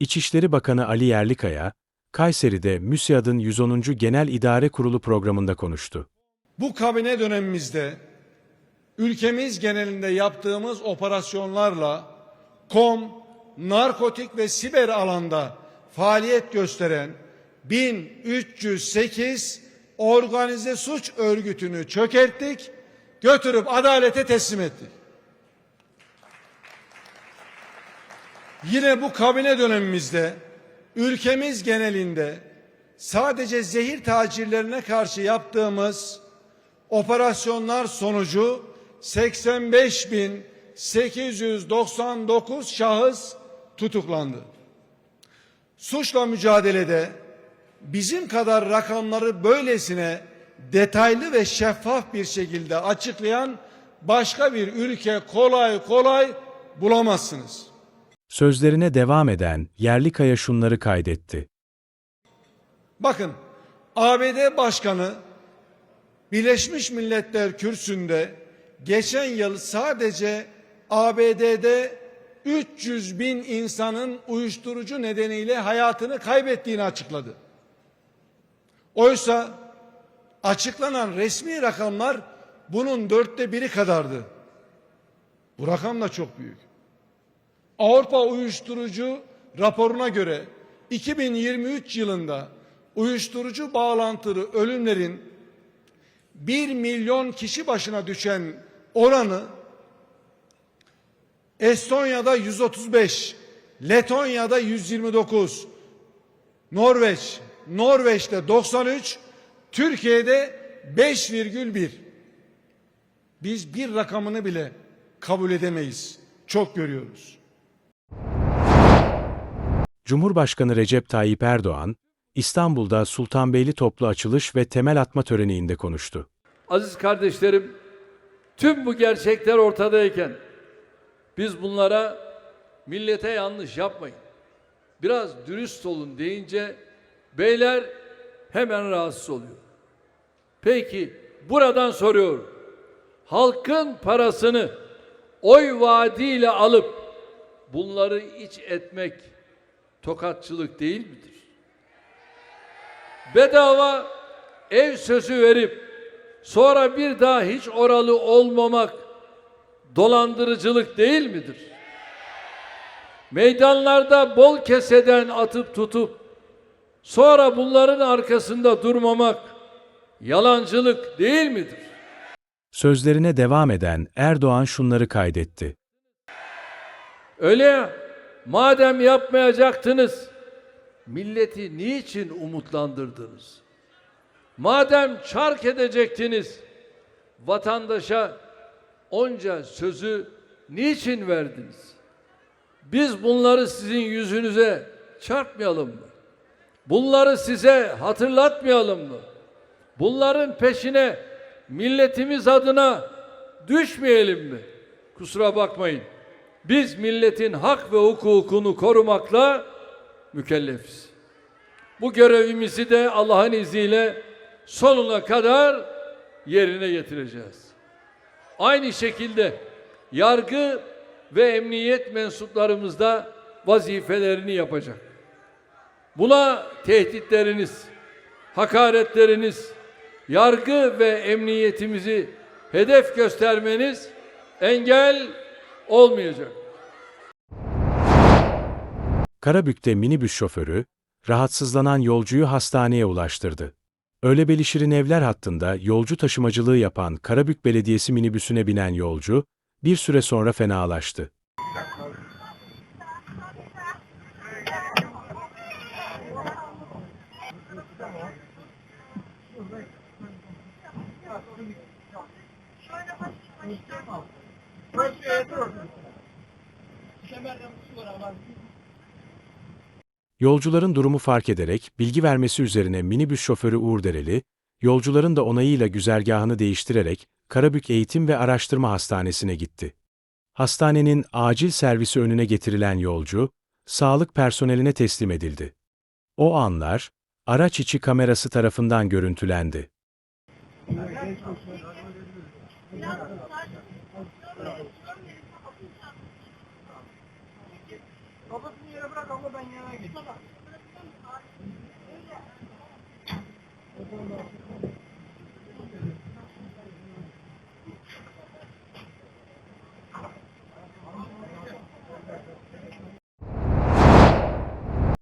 İçişleri Bakanı Ali Yerlikaya, Kayseri'de MÜSİAD'ın 110. Genel İdare Kurulu programında konuştu. Bu kabine dönemimizde ülkemiz genelinde yaptığımız operasyonlarla kom, narkotik ve siber alanda faaliyet gösteren 1308 organize suç örgütünü çökerttik, götürüp adalete teslim ettik. Yine bu kabine dönemimizde ülkemiz genelinde sadece zehir tacirlerine karşı yaptığımız operasyonlar sonucu 85.899 şahıs tutuklandı. Suçla mücadelede bizim kadar rakamları böylesine detaylı ve şeffaf bir şekilde açıklayan başka bir ülke kolay kolay bulamazsınız. Sözlerine devam eden Yerlikaya şunları kaydetti. Bakın ABD Başkanı Birleşmiş Milletler kürsünde geçen yıl sadece ABD'de 300 bin insanın uyuşturucu nedeniyle hayatını kaybettiğini açıkladı. Oysa açıklanan resmi rakamlar bunun dörtte biri kadardı. Bu rakam da çok büyük. Avrupa Uyuşturucu raporuna göre 2023 yılında uyuşturucu bağlantılı ölümlerin 1 milyon kişi başına düşen oranı Estonya'da 135, Letonya'da 129, Norveç, Norveç'te 93, Türkiye'de 5,1. Biz bir rakamını bile kabul edemeyiz. Çok görüyoruz. Cumhurbaşkanı Recep Tayyip Erdoğan, İstanbul'da Sultanbeyli toplu açılış ve temel atma töreninde konuştu. Aziz kardeşlerim, tüm bu gerçekler ortadayken biz bunlara millete yanlış yapmayın. Biraz dürüst olun deyince beyler hemen rahatsız oluyor. Peki buradan soruyorum. Halkın parasını oy vaadiyle alıp bunları iç etmek tokatçılık değil midir? Bedava ev sözü verip sonra bir daha hiç oralı olmamak dolandırıcılık değil midir? Meydanlarda bol keseden atıp tutup sonra bunların arkasında durmamak yalancılık değil midir? Sözlerine devam eden Erdoğan şunları kaydetti. Öyle ya, madem yapmayacaktınız, milleti niçin umutlandırdınız? Madem çark edecektiniz, vatandaşa onca sözü niçin verdiniz? Biz bunları sizin yüzünüze çarpmayalım mı? Bunları size hatırlatmayalım mı? Bunların peşine milletimiz adına düşmeyelim mi? Kusura bakmayın. Biz milletin hak ve hukukunu korumakla mükellefiz. Bu görevimizi de Allah'ın izniyle sonuna kadar yerine getireceğiz. Aynı şekilde yargı ve emniyet mensuplarımız da vazifelerini yapacak. Buna tehditleriniz, hakaretleriniz, yargı ve emniyetimizi hedef göstermeniz engel olmayacak. Karabük'te minibüs şoförü, rahatsızlanan yolcuyu hastaneye ulaştırdı. Öğlebeli Şirin Evler hattında yolcu taşımacılığı yapan Karabük Belediyesi minibüsüne binen yolcu, bir süre sonra fenalaştı. Yolcuların durumu fark ederek bilgi vermesi üzerine minibüs şoförü Uğur Dereli, yolcuların da onayıyla güzergahını değiştirerek Karabük Eğitim ve Araştırma Hastanesi'ne gitti. Hastanenin acil servisi önüne getirilen yolcu, sağlık personeline teslim edildi. O anlar, araç içi kamerası tarafından görüntülendi. Kafasını yere bırak abla ben yana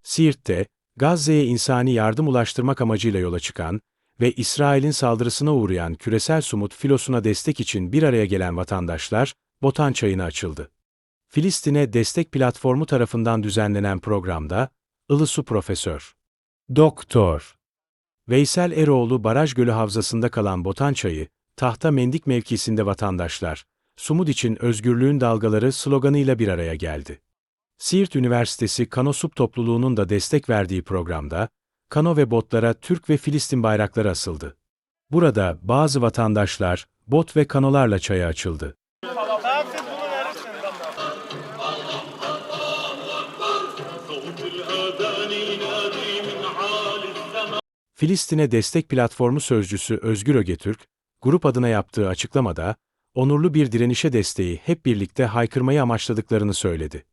Siirt'te, Gazze'ye insani yardım ulaştırmak amacıyla yola çıkan ve İsrail'in saldırısına uğrayan küresel sumut filosuna destek için bir araya gelen vatandaşlar, Botan Çayı'na açıldı. Filistin'e Destek Platformu tarafından düzenlenen programda, Ilısu Profesör, Doktor, Veysel Eroğlu Baraj Gölü Havzası'nda kalan Botan Çayı, Tahta Mendik mevkisinde vatandaşlar, Sumut için özgürlüğün dalgaları sloganıyla bir araya geldi. Siirt Üniversitesi Kano Sup topluluğunun da destek verdiği programda, kano ve botlara Türk ve Filistin bayrakları asıldı. Burada bazı vatandaşlar, bot ve kanolarla çaya açıldı. Filistin'e Destek Platformu sözcüsü Özgür Ögetürk, grup adına yaptığı açıklamada, onurlu bir direnişe desteği hep birlikte haykırmayı amaçladıklarını söyledi.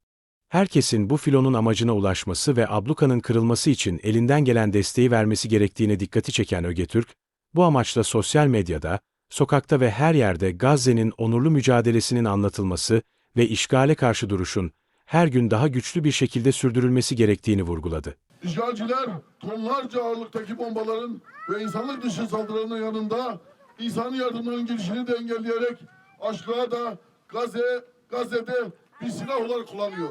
Herkesin bu filonun amacına ulaşması ve ablukanın kırılması için elinden gelen desteği vermesi gerektiğine dikkati çeken Ögetürk, bu amaçla sosyal medyada, sokakta ve her yerde Gazze'nin onurlu mücadelesinin anlatılması ve işgale karşı duruşun her gün daha güçlü bir şekilde sürdürülmesi gerektiğini vurguladı. İşgalciler tonlarca ağırlıktaki bombaların ve insanlık dışı saldırılarının yanında insani yardımların girişini de engelleyerek aşkına da Gazze, Gazze'de bir silah olarak kullanıyor.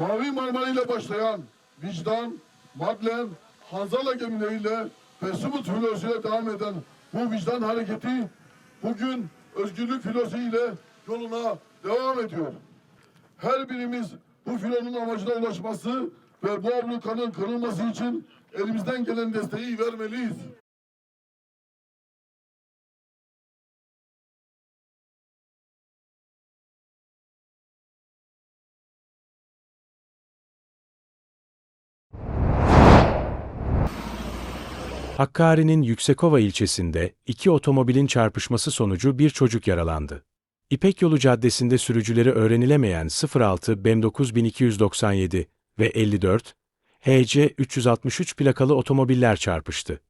Mavi Marmara ile başlayan vicdan, Madlen, Hanzala gemileriyle ve Sumut filosuyla devam eden bu vicdan hareketi bugün özgürlük filosu ile yoluna devam ediyor. Her birimiz bu filonun amacına ulaşması ve bu ablukanın kırılması için elimizden gelen desteği vermeliyiz. Hakkari'nin Yüksekova ilçesinde iki otomobilin çarpışması sonucu bir çocuk yaralandı. İpek Yolu Caddesi'nde sürücüleri öğrenilemeyen 06 BEM 9297 ve 54 HC 363 plakalı otomobiller çarpıştı.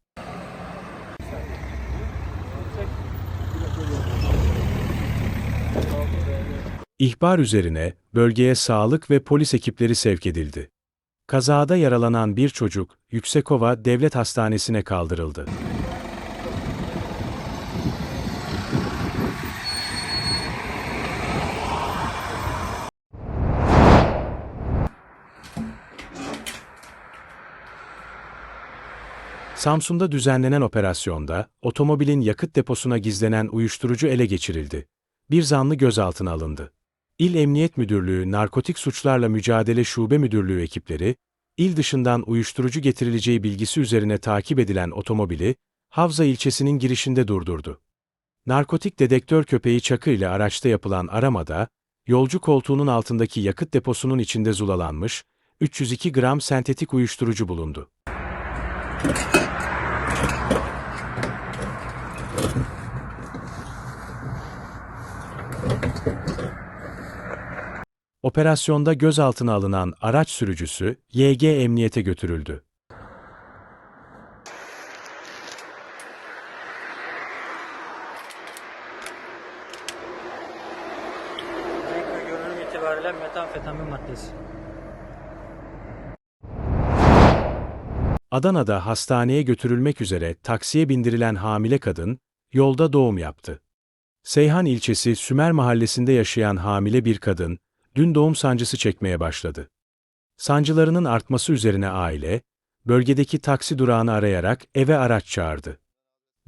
İhbar üzerine bölgeye sağlık ve polis ekipleri sevk edildi. Kazada yaralanan bir çocuk Yüksekova Devlet Hastanesi'ne kaldırıldı. Samsun'da düzenlenen operasyonda otomobilin yakıt deposuna gizlenen uyuşturucu ele geçirildi. Bir zanlı gözaltına alındı. İl Emniyet Müdürlüğü Narkotik Suçlarla Mücadele Şube Müdürlüğü ekipleri, il dışından uyuşturucu getirileceği bilgisi üzerine takip edilen otomobili, Havza ilçesinin girişinde durdurdu. Narkotik dedektör köpeği Çakı ile araçta yapılan aramada, yolcu koltuğunun altındaki yakıt deposunun içinde zulalanmış, 302 gram sentetik uyuşturucu bulundu. Operasyonda gözaltına alınan araç sürücüsü YG Emniyete götürüldü. Renk ve görünüm itibariyle metamfetamin maddesi. Adana'da hastaneye götürülmek üzere taksiye bindirilen hamile kadın, yolda doğum yaptı. Seyhan ilçesi Sümer mahallesinde yaşayan hamile bir kadın, dün doğum sancısı çekmeye başladı. Sancılarının artması üzerine aile, bölgedeki taksi durağını arayarak eve araç çağırdı.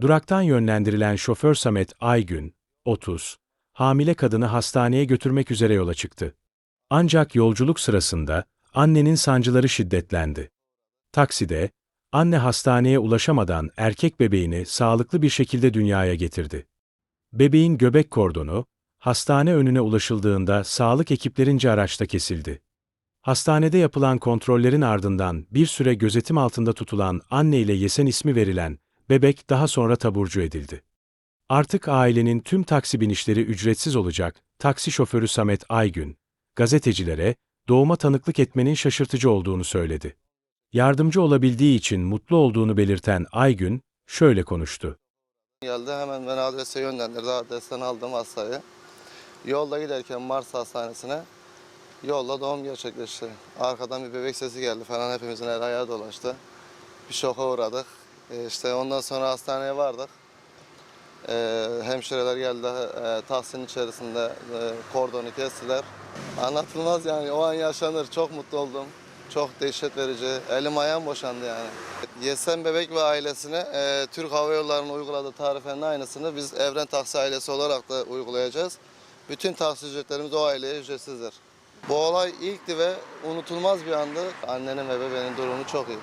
Duraktan yönlendirilen şoför Samet Aygün, 30, hamile kadını hastaneye götürmek üzere yola çıktı. Ancak yolculuk sırasında annenin sancıları şiddetlendi. Takside, anne hastaneye ulaşamadan erkek bebeğini sağlıklı bir şekilde dünyaya getirdi. Bebeğin göbek kordonu, hastane önüne ulaşıldığında sağlık ekiplerince araçta kesildi. Hastanede yapılan kontrollerin ardından bir süre gözetim altında tutulan anne ile Yesen ismi verilen bebek daha sonra taburcu edildi. Artık ailenin tüm taksi binişleri ücretsiz olacak, taksi şoförü Samet Aygün, gazetecilere, doğuma tanıklık etmenin şaşırtıcı olduğunu söyledi. Yardımcı olabildiği için mutlu olduğunu belirten Aygün, şöyle konuştu. Geldi hemen beni adrese yönlendirdi. Adresten aldım hastayı. Yolda giderken Mars Hastanesi'ne yolda doğum gerçekleşti. Arkadan bir bebek sesi geldi falan hepimizin el ayağı dolaştı. Bir şoka uğradık. E, işte ondan sonra hastaneye vardık. E, hemşireler geldi. E, içerisinde e, kordonu kestiler. Anlatılmaz yani o an yaşanır. Çok mutlu oldum. Çok dehşet verici. Elim ayağım boşandı yani. Yesen Bebek ve ailesine e, Türk Hava Yolları'nın uyguladığı tarifenin aynısını biz Evren Taksi ailesi olarak da uygulayacağız. Bütün taksi ücretlerimiz o aileye ücretsizdir. Bu olay ilkti ve unutulmaz bir andı. Annenin ve bebeğin durumu çok iyi.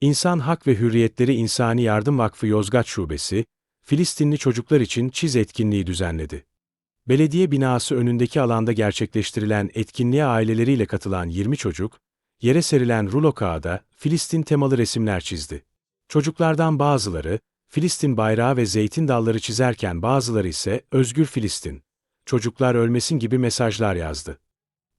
İnsan Hak ve Hürriyetleri İnsani Yardım Vakfı Yozgat Şubesi, Filistinli çocuklar için çiz etkinliği düzenledi. Belediye binası önündeki alanda gerçekleştirilen etkinliğe aileleriyle katılan 20 çocuk, yere serilen rulo kağıda Filistin temalı resimler çizdi. Çocuklardan bazıları, Filistin bayrağı ve zeytin dalları çizerken bazıları ise Özgür Filistin, çocuklar ölmesin gibi mesajlar yazdı.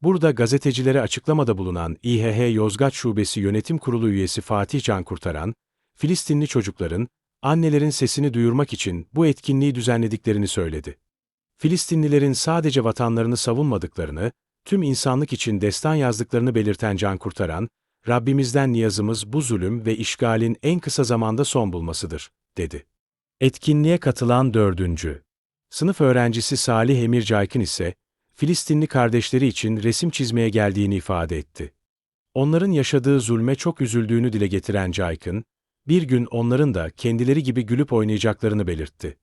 Burada gazetecilere açıklamada bulunan İHH Yozgat Şubesi Yönetim Kurulu üyesi Fatih Can Kurtaran, Filistinli çocukların, annelerin sesini duyurmak için bu etkinliği düzenlediklerini söyledi. Filistinlilerin sadece vatanlarını savunmadıklarını, tüm insanlık için destan yazdıklarını belirten Can Kurtaran, Rabbimizden niyazımız bu zulüm ve işgalin en kısa zamanda son bulmasıdır, dedi. Etkinliğe katılan dördüncü. Sınıf öğrencisi Salih Emir Caykın ise, Filistinli kardeşleri için resim çizmeye geldiğini ifade etti. Onların yaşadığı zulme çok üzüldüğünü dile getiren Caykın, bir gün onların da kendileri gibi gülüp oynayacaklarını belirtti.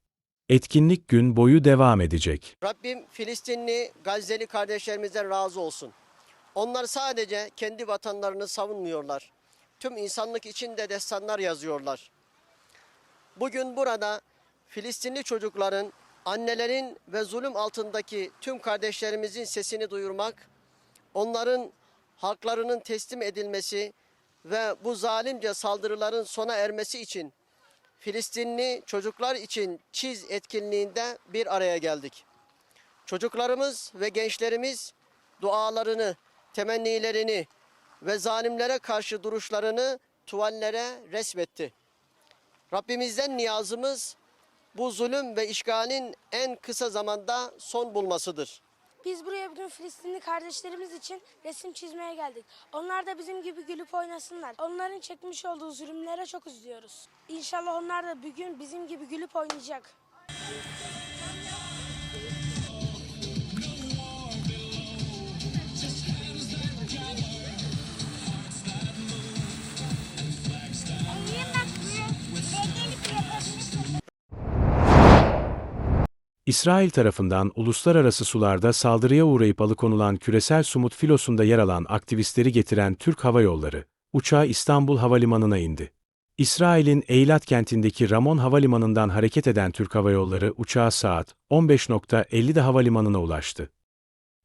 Etkinlik gün boyu devam edecek. Rabbim Filistinli, Gazze'li kardeşlerimizden razı olsun. Onlar sadece kendi vatanlarını savunmuyorlar. Tüm insanlık için de destanlar yazıyorlar. Bugün burada Filistinli çocukların, annelerin ve zulüm altındaki tüm kardeşlerimizin sesini duyurmak, onların haklarının teslim edilmesi ve bu zalimce saldırıların sona ermesi için Filistinli çocuklar için çiz etkinliğinde bir araya geldik. Çocuklarımız ve gençlerimiz dualarını, temennilerini ve zalimlere karşı duruşlarını tuvallere resmetti. Rabbimizden niyazımız bu zulüm ve işgalin en kısa zamanda son bulmasıdır. Biz buraya bugün Filistinli kardeşlerimiz için resim çizmeye geldik. Onlar da bizim gibi gülüp oynasınlar. Onların çekmiş olduğu zulümlere çok üzülüyoruz. İnşallah onlar da bugün bizim gibi gülüp oynayacak. İsrail tarafından uluslararası sularda saldırıya uğrayıp alıkonulan küresel sumut filosunda yer alan aktivistleri getiren Türk Hava Yolları, uçağı İstanbul Havalimanı'na indi. İsrail'in Eilat kentindeki Ramon Havalimanı'ndan hareket eden Türk Hava Yolları uçağı saat 15.50'de havalimanına ulaştı.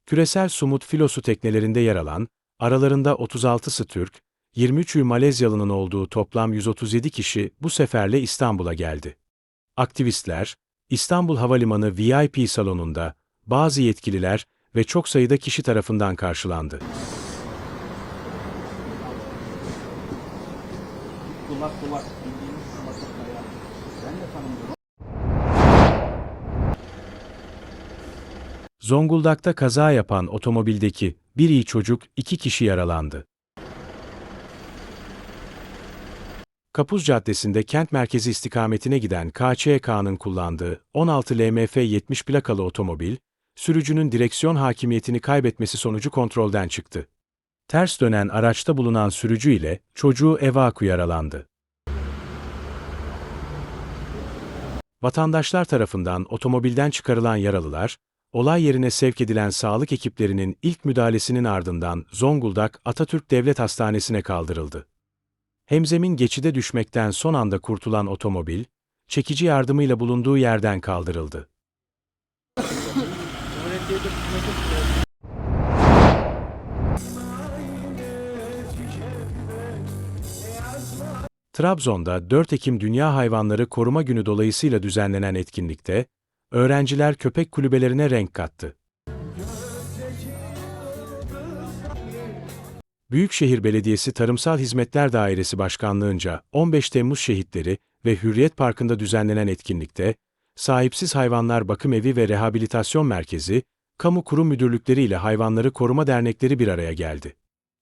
Küresel sumut filosu teknelerinde yer alan, aralarında 36'sı Türk, 23'ü Malezyalı'nın olduğu toplam 137 kişi bu seferle İstanbul'a geldi. Aktivistler, İstanbul Havalimanı VIP salonunda bazı yetkililer ve çok sayıda kişi tarafından karşılandı. Zonguldak'ta kaza yapan otomobildeki bir iyi çocuk iki kişi yaralandı. Kapuz Caddesi'nde kent merkezi istikametine giden KÇK'nın kullandığı 16 LMF 70 plakalı otomobil, sürücünün direksiyon hakimiyetini kaybetmesi sonucu kontrolden çıktı. Ters dönen araçta bulunan sürücü ile çocuğu evaku yaralandı. Vatandaşlar tarafından otomobilden çıkarılan yaralılar, olay yerine sevk edilen sağlık ekiplerinin ilk müdahalesinin ardından Zonguldak Atatürk Devlet Hastanesi'ne kaldırıldı. Hemzemin geçide düşmekten son anda kurtulan otomobil, çekici yardımıyla bulunduğu yerden kaldırıldı. Trabzon'da 4 Ekim Dünya Hayvanları Koruma Günü dolayısıyla düzenlenen etkinlikte, öğrenciler köpek kulübelerine renk kattı. Büyükşehir Belediyesi Tarımsal Hizmetler Dairesi Başkanlığınca 15 Temmuz Şehitleri ve Hürriyet Parkı'nda düzenlenen etkinlikte, Sahipsiz Hayvanlar Bakım Evi ve Rehabilitasyon Merkezi, kamu kurum müdürlükleri ile hayvanları koruma dernekleri bir araya geldi.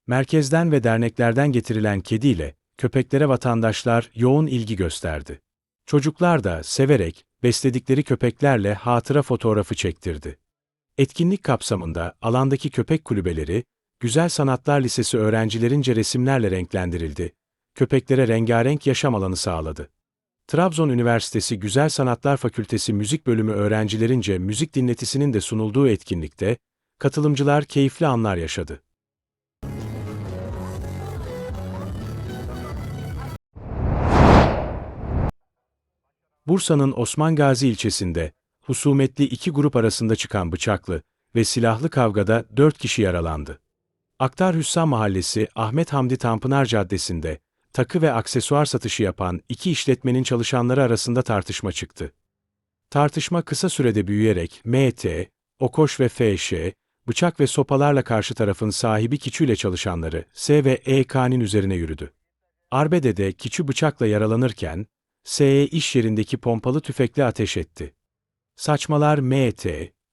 Merkezden ve derneklerden getirilen kediyle köpeklere vatandaşlar yoğun ilgi gösterdi. Çocuklar da severek besledikleri köpeklerle hatıra fotoğrafı çektirdi. Etkinlik kapsamında alandaki köpek kulübeleri, Güzel Sanatlar Lisesi öğrencilerince resimlerle renklendirildi. Köpeklere rengarenk yaşam alanı sağladı. Trabzon Üniversitesi Güzel Sanatlar Fakültesi Müzik Bölümü öğrencilerince müzik dinletisinin de sunulduğu etkinlikte, katılımcılar keyifli anlar yaşadı. Bursa'nın Osman Gazi ilçesinde, husumetli iki grup arasında çıkan bıçaklı ve silahlı kavgada dört kişi yaralandı. Aktar Hüssam Mahallesi Ahmet Hamdi Tanpınar Caddesi'nde, takı ve aksesuar satışı yapan iki işletmenin çalışanları arasında tartışma çıktı. Tartışma kısa sürede büyüyerek MT, Okoş ve FŞ, bıçak ve sopalarla karşı tarafın sahibi Kiçü ile çalışanları S ve EK'nin üzerine yürüdü. Arbede'de Kiçü bıçakla yaralanırken, S'ye iş yerindeki pompalı tüfekle ateş etti. Saçmalar MT,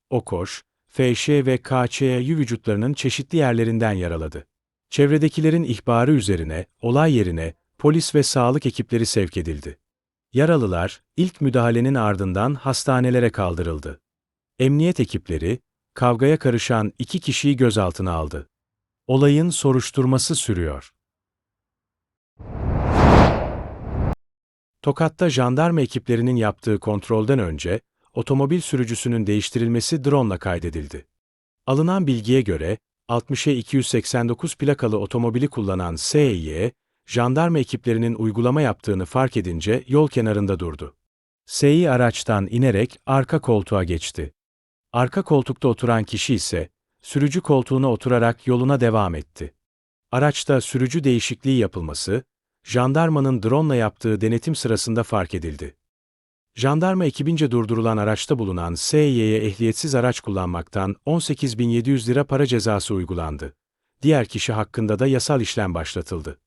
Okoş, FŞ ve KÇ'yi vücutlarının çeşitli yerlerinden yaraladı. Çevredekilerin ihbarı üzerine, olay yerine, polis ve sağlık ekipleri sevk edildi. Yaralılar, ilk müdahalenin ardından hastanelere kaldırıldı. Emniyet ekipleri, kavgaya karışan iki kişiyi gözaltına aldı. Olayın soruşturması sürüyor. Tokat'ta jandarma ekiplerinin yaptığı kontrolden önce, otomobil sürücüsünün değiştirilmesi drone'la kaydedildi. Alınan bilgiye göre, 60'e 289 plakalı otomobili kullanan S.Y., jandarma ekiplerinin uygulama yaptığını fark edince yol kenarında durdu. S.Y. araçtan inerek arka koltuğa geçti. Arka koltukta oturan kişi ise, sürücü koltuğuna oturarak yoluna devam etti. Araçta sürücü değişikliği yapılması, jandarmanın drone'la yaptığı denetim sırasında fark edildi. Jandarma ekibince durdurulan araçta bulunan S.Y.'ye ehliyetsiz araç kullanmaktan 18.700 lira para cezası uygulandı. Diğer kişi hakkında da yasal işlem başlatıldı.